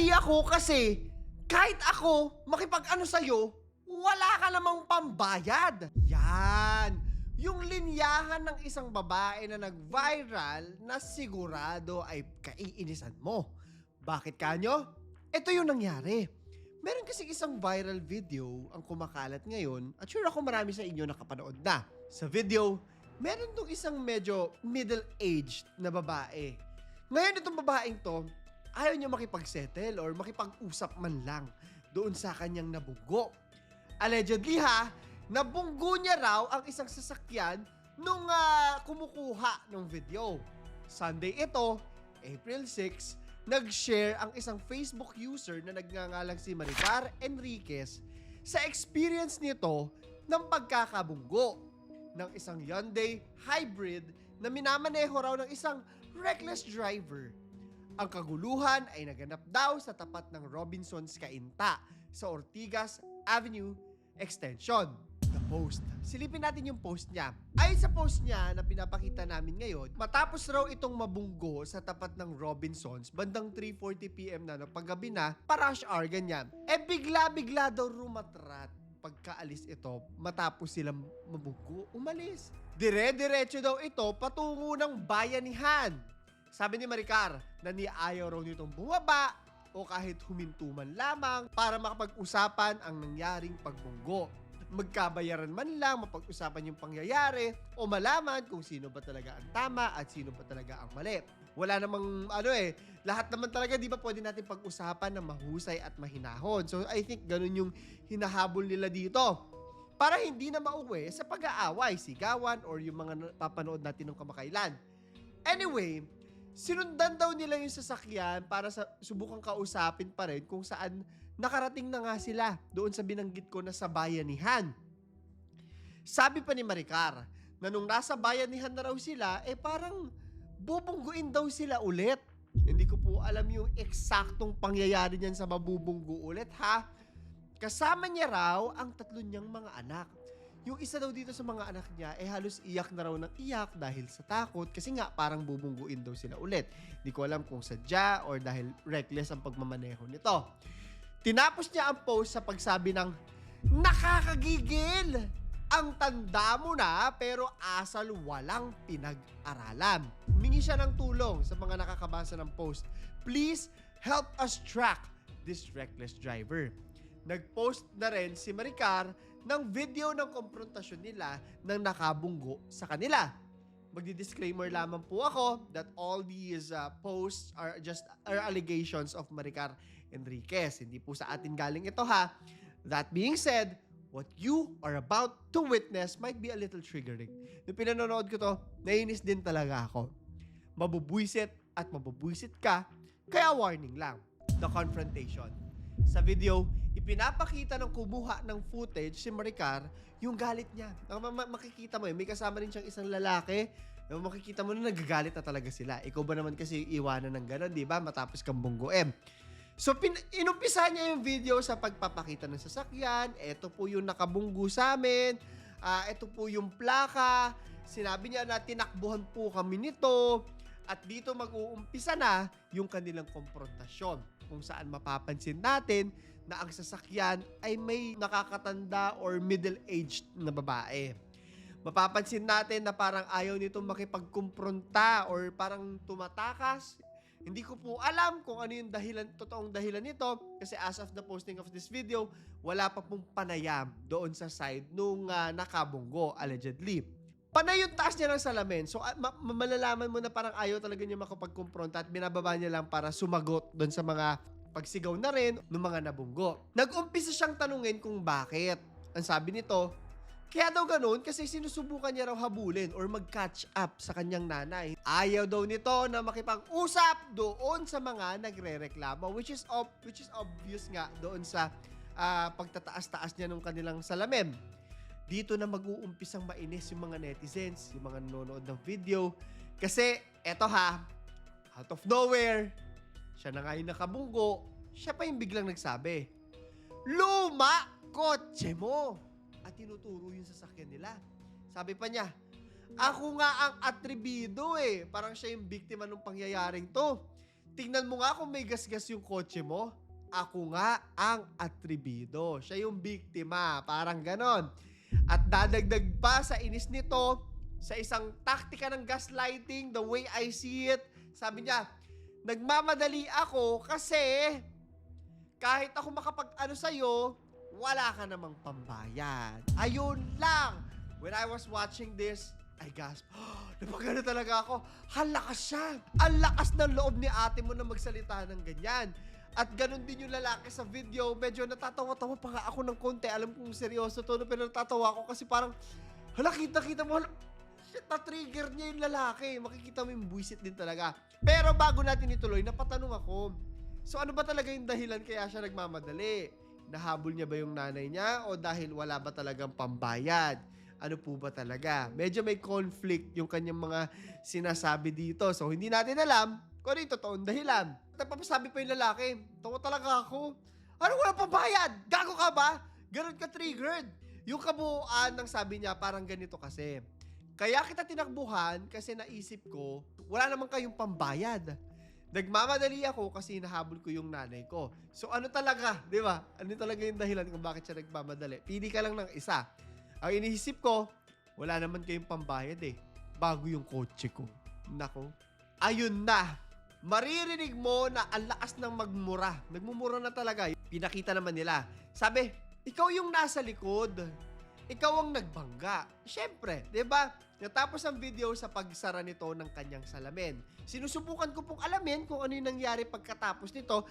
Minali ako kasi kahit ako makipag-ano sa'yo, wala ka namang pambayad. Yan. Yung linyahan ng isang babae na nag-viral na sigurado ay kaiinisan mo. Bakit kanyo? Ito yung nangyari. Meron kasi isang viral video ang kumakalat ngayon at sure ako marami sa inyo nakapanood na. Sa video, meron tong isang medyo middle-aged na babae. Ngayon itong babaeng to, ayaw niya makipagsettle or makipag-usap man lang doon sa kanyang nabunggo. Allegedly ha, nabunggo niya raw ang isang sasakyan nung ah, kumukuha ng video. Sunday ito, April 6, nag-share ang isang Facebook user na nagngangalang si Maricar Enriquez sa experience nito ng pagkakabunggo ng isang Hyundai hybrid na minamaneho raw ng isang reckless driver. Ang kaguluhan ay naganap daw sa tapat ng Robinsons Kainta sa Ortigas Avenue Extension. The post. Silipin natin yung post niya. Ayon sa post niya na pinapakita namin ngayon, matapos raw itong mabunggo sa tapat ng Robinsons, bandang 3.40pm na ng paggabi na, parash hour ganyan. Eh bigla-bigla daw rumatrat pagkaalis ito matapos silang mabunggo, umalis. Dire-diretso daw ito patungo ng bayanihan. Sabi ni Maricar na ni ayaw raw nitong bumaba o kahit huminto man lamang para makapag-usapan ang nangyaring pagbunggo. Magkabayaran man lang, mapag-usapan yung pangyayari o malaman kung sino ba talaga ang tama at sino ba talaga ang mali. Wala namang ano eh, lahat naman talaga di ba pwede natin pag-usapan na mahusay at mahinahon. So I think ganun yung hinahabol nila dito para hindi na mauwi sa pag-aaway, sigawan, or yung mga papanood natin ng kamakailan. Anyway, sinundan daw nila yung sasakyan para sa subukang kausapin pa rin kung saan nakarating na nga sila doon sa binanggit ko na sa bayanihan. Sabi pa ni Maricar na nung nasa bayanihan na raw sila, eh parang bubungguin daw sila ulit. Hindi ko po alam yung eksaktong pangyayari niyan sa mabubunggo ulit ha. Kasama niya raw ang tatlo niyang mga anak. Yung isa daw dito sa mga anak niya, eh halos iyak na raw ng iyak dahil sa takot kasi nga parang bubungguin daw sila ulit. Hindi ko alam kung sadya or dahil reckless ang pagmamaneho nito. Tinapos niya ang post sa pagsabi ng, Nakakagigil! Ang tanda mo na pero asal walang pinag-aralan. Humingi siya ng tulong sa mga nakakabasa ng post. Please help us track this reckless driver. Nag-post na rin si Maricar ng video ng konfrontasyon nila ng nakabunggo sa kanila. Magdi-disclaimer lamang po ako that all these uh, posts are just are allegations of Maricar Enriquez. Hindi po sa atin galing ito ha. That being said, what you are about to witness might be a little triggering. Nung pinanonood ko to, nainis din talaga ako. Mabubwisit at mabubwisit ka, kaya warning lang. The confrontation. Sa video, ipinapakita ng kumuha ng footage si Maricar yung galit niya. Ma- ma- makikita mo eh, may kasama rin siyang isang lalaki. Makikita mo na nagagalit na talaga sila. Ikaw ba naman kasi iwanan ng gano'n, di ba? Matapos kang bungguin. So, pin- inumpisa niya yung video sa pagpapakita ng sasakyan. Ito po yung nakabunggo sa amin. Ah, ito po yung plaka. Sinabi niya na tinakbuhan po kami nito. At dito mag-uumpisa na yung kanilang konfrontasyon kung saan mapapansin natin na ang sasakyan ay may nakakatanda or middle-aged na babae. Mapapansin natin na parang ayaw nitong makipagkumpronta or parang tumatakas. Hindi ko po alam kung ano yung dahilan, totoong dahilan nito kasi as of the posting of this video, wala pa pong panayam doon sa side nung ah, nakabunggo, allegedly. Panay yung taas niya ng salamin. So, ah, ma- malalaman mo na parang ayaw talaga niya makapagkumpronta at binababa niya lang para sumagot doon sa mga pagsigaw na rin ng mga nabunggo. Nag-umpisa siyang tanungin kung bakit. Ang sabi nito, kaya daw ganun kasi sinusubukan niya raw habulin or mag-catch up sa kanyang nanay. Ayaw daw nito na makipag-usap doon sa mga nagre-reklamo which is ob- which is obvious nga doon sa ah, pagtataas-taas niya ng kanilang salamin. Dito na mag-uumpisang mainis yung mga netizens, yung mga nanonood ng video. Kasi eto ha, out of nowhere, siya na nga yung nakabunggo, siya pa yung biglang nagsabi, Luma! Kotse mo! At tinuturo yung sasakyan nila. Sabi pa niya, ako nga ang atribido eh. Parang siya yung biktima ng pangyayaring to. tingnan mo nga kung may gasgas yung kotse mo. Ako nga ang atribido. Siya yung biktima. Parang ganon. At dadagdag pa sa inis nito, sa isang taktika ng gaslighting, the way I see it, sabi niya, nagmamadali ako kasi kahit ako makapag-ano sa'yo, wala ka namang pambayad. Ayun lang. When I was watching this, I gasped, oh, napagano talaga ako. Halakas siya. Ang lakas ng loob ni ate mo na magsalita ng ganyan. At ganun din yung lalaki sa video. Medyo natatawa-tawa pa nga ako ng konti. Alam kong seryoso to, pero natatawa ako kasi parang, hala, kita-kita mo, hala, shit, na-trigger niya yung lalaki. Makikita mo yung buwisit din talaga. Pero bago natin ituloy, napatanong ako, so ano ba talaga yung dahilan kaya siya nagmamadali? Nahabol niya ba yung nanay niya o dahil wala ba talagang pambayad? Ano po ba talaga? Medyo may conflict yung kanyang mga sinasabi dito. So, hindi natin alam kung ano yung totoong dahilan. Napapasabi pa yung lalaki, tawa talaga ako. Ano wala pambayad? Gago ka ba? Ganun ka triggered. Yung kabuuan ng sabi niya, parang ganito kasi. Kaya kita tinakbuhan kasi naisip ko, wala naman kayong pambayad. Nagmamadali ako kasi hinahabol ko yung nanay ko. So ano talaga, di ba? Ano talaga yung dahilan kung bakit siya nagmamadali? Pili ka lang ng isa. Ang iniisip ko, wala naman kayong pambayad eh. Bago yung kotse ko. Nako. Ayun na. Maririnig mo na ang lakas ng magmura. Nagmumura na talaga. Pinakita naman nila. Sabi, ikaw yung nasa likod. Ikaw ang nagbangga. Siyempre, di ba? Natapos ang video sa pagsara nito ng kanyang salamin. Sinusubukan ko pong alamin kung ano yung nangyari pagkatapos nito.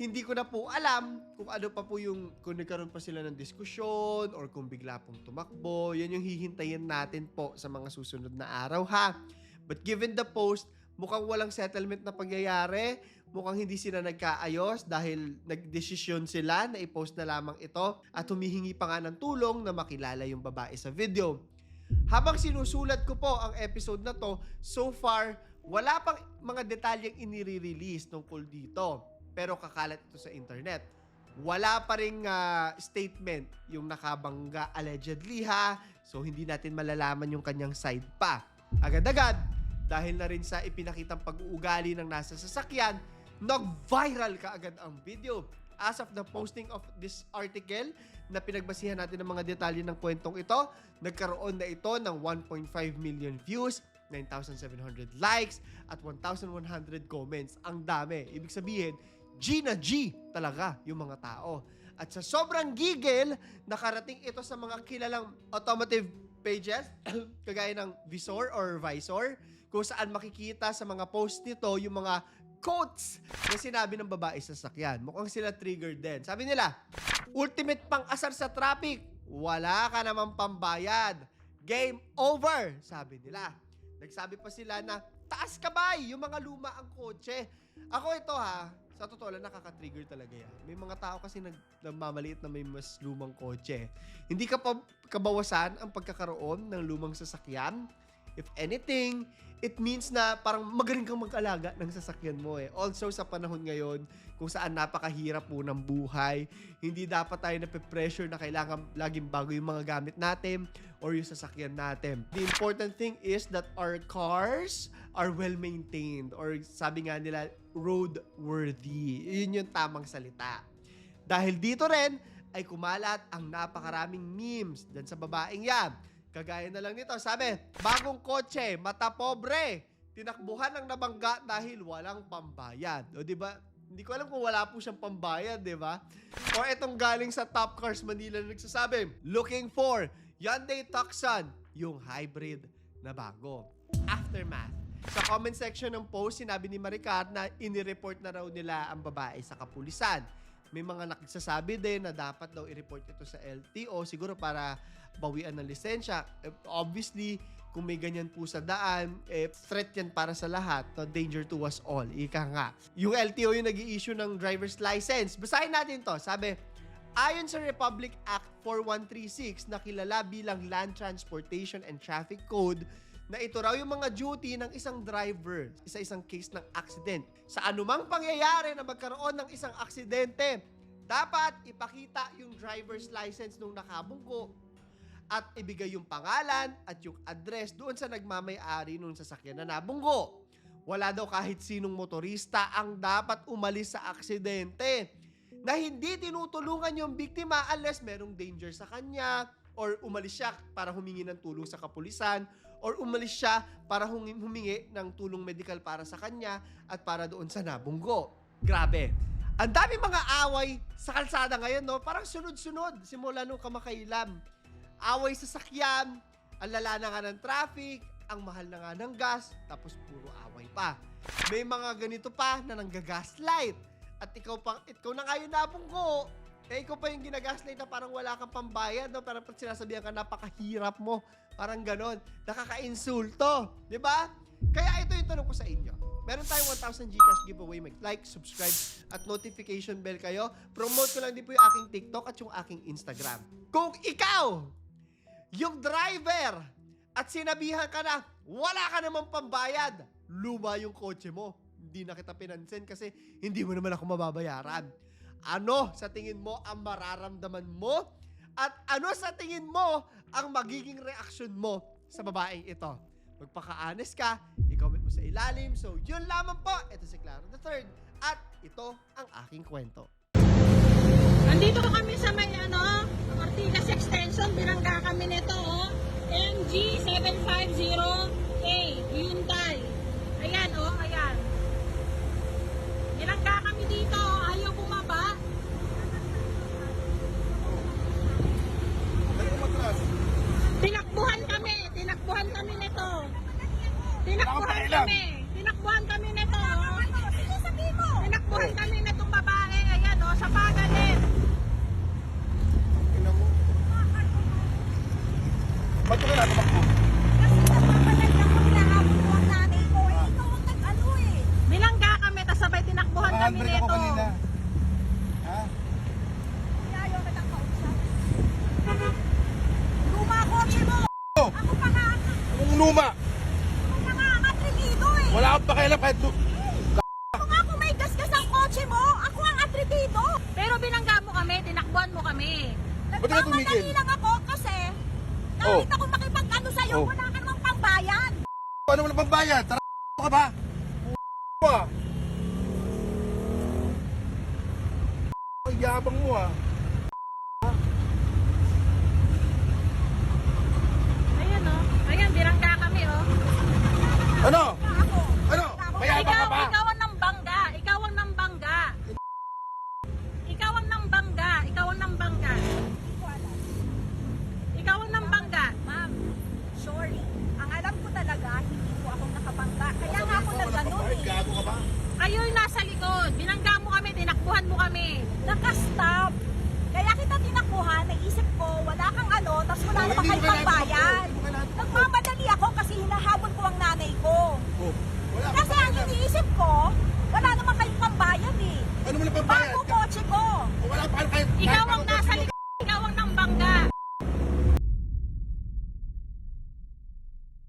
Hindi ko na po alam kung ano pa po yung, kung nagkaroon pa sila ng diskusyon or kung bigla pong tumakbo. Yan yung hihintayin natin po sa mga susunod na araw ha. But given the post, mukhang walang settlement na pangyayari. Mukhang hindi sila nagkaayos dahil nagdesisyon sila na i-post na lamang ito at humihingi pa nga ng tulong na makilala yung babae sa video. Habang sinusulat ko po ang episode na to, so far, wala pang mga detalyeng inire-release tungkol dito. Pero kakalat ito sa internet. Wala pa ring ah, statement yung nakabangga allegedly ha. So hindi natin malalaman yung kanyang side pa. Agad-agad, dahil na rin sa ipinakitang pag-uugali ng nasa sasakyan, nag-viral ka agad ang video. As of the posting of this article na pinagbasihan natin ng mga detalye ng kwentong ito, nagkaroon na ito ng 1.5 million views, 9,700 likes, at 1,100 comments. Ang dami. Ibig sabihin, G na G talaga yung mga tao. At sa sobrang gigil, nakarating ito sa mga kilalang automotive pages, kagaya ng Visor or Visor, kung saan makikita sa mga post nito yung mga quotes na sinabi ng babae sa sakyan. Mukhang sila triggered din. Sabi nila, ultimate pang asar sa traffic, wala ka namang pambayad. Game over, sabi nila. Nagsabi pa sila na, taas kabay, yung mga luma ang kotse. Ako ito ha, sa totoo lang, nakaka-trigger talaga yan. May mga tao kasi nag, nagmamaliit na may mas lumang kotse. Hindi ka pa kabawasan ang pagkakaroon ng lumang sasakyan. If anything, it means na parang magaling kang mag-alaga ng sasakyan mo eh. Also sa panahon ngayon, kung saan napakahirap po ng buhay, hindi dapat tayo nape-pressure na kailangan laging bago yung mga gamit natin or yung sasakyan natin. The important thing is that our cars are well maintained or sabi nga nila, roadworthy. Yun yung tamang salita. Dahil dito rin ay kumalat ang napakaraming memes dyan sa babaeng yan. Kagaya na lang nito, sabi, bagong kotse, mata pobre, tinakbuhan ng nabangga dahil walang pambayad. O di ba? Hindi ko alam kung wala po siyang pambayad, di ba? O etong galing sa Top Cars Manila na nagsasabi, looking for Hyundai Tucson, yung hybrid na bago. Aftermath. Sa comment section ng post, sinabi ni Maricar na inireport na raw nila ang babae sa kapulisan. May mga nagsasabi din na dapat daw i-report ito sa LTO siguro para bawian ng lisensya. Eh, Obviously, kung may ganyan po sa daan, eh, threat yan para sa lahat. No? Danger to us all. Ika nga. Yung LTO yung nag issue ng driver's license. Basahin natin to. Sabi, Ayon sa Republic Act 4136 na kilala bilang Land Transportation and Traffic Code, na ito raw yung mga duty ng isang driver sa isang case ng accident. Sa anumang pangyayari na magkaroon ng isang aksidente, dapat ipakita yung driver's license nung nakabungko at ibigay yung pangalan at yung address doon sa nagmamay-ari nung sasakyan na nabunggo. wala daw kahit sinong motorista ang dapat umalis sa aksidente na hindi tinutulungan yung biktima unless merong danger sa kanya or umalis siya para humingi ng tulong sa kapulisan or umalis siya para humi- humingi ng tulong medical para sa kanya at para doon sa nabunggo. Grabe. Ang dami mga away sa kalsada ngayon, no? Parang sunod-sunod simula nung kamakailan. Away sa sakyan, ang lala na nga ng traffic, ang mahal na nga ng gas, tapos puro away pa. May mga ganito pa na nanggagaslight. At ikaw pa, ikaw na yung nabunggo. Eh, ikaw pa yung ginagaslight na parang wala kang pambayad, no? Parang sinasabihan ka, napakahirap mo. Parang ganon. Nakaka-insulto. Di ba? Kaya ito yung tanong ko sa inyo. Meron tayong 1,000 Gcash giveaway. Mag-like, subscribe, at notification bell kayo. Promote ko lang din po yung aking TikTok at yung aking Instagram. Kung ikaw, yung driver, at sinabihan ka na, wala ka namang pambayad, luma yung kotse mo. Hindi na kita pinansin kasi hindi mo naman ako mababayaran. Ano sa tingin mo ang mararamdaman mo? At ano sa tingin mo ang magiging reaksyon mo sa babaeng ito? Magpaka-honest ka, i-comment mo sa ilalim. So, yun lamang po. Ito si Clara the Third At ito ang aking kwento. Nandito kami sa may ano, Binangga kami nito, oh. MG750A, Hyundai. Ayan, oh, ayan. Binangga kami dito, oh, ayaw bumaba. Tinakbuhan kami, tinakbuhan kami nito. Tinakbuhan kami, tinakbuhan kami nito. oh. Tinakbuhan kami nitong babae, ayan, oh, sa pagalit. Ba't ka na tumakbo? Bilangga kami, tas sabay tinakbuhan kami Nakahandbrake ako nito. kanina. Ha? Oh, luma? Wala akong pakialam kahit tu- Pero binangga mo kami, tinakbuhan mo kami. Ba't ka tumigil? lang ako kasi Oh. kahit ako makipag-ano sa'yo, Oh. wala ka namang pambayad. Ano mo na pambayad? Tara ka ba? Mo ah. Ang yabang mo ah. Ano? Ano? Mayabang ka Ikaw, pa? ikaw ang nambangga. Ikaw ang nambangga. Ikaw ang nambangga. Ikaw ang nambangga. Ikaw ang nambangga. Ma'am, sorry. Ang alam ko talaga, hindi po ako nakabangga. Kaya nga ako Wala nagganon eh. Gago nasa likod. Binangga mo kami, tinakbuhan mo kami. Nakasta อีกแล้ว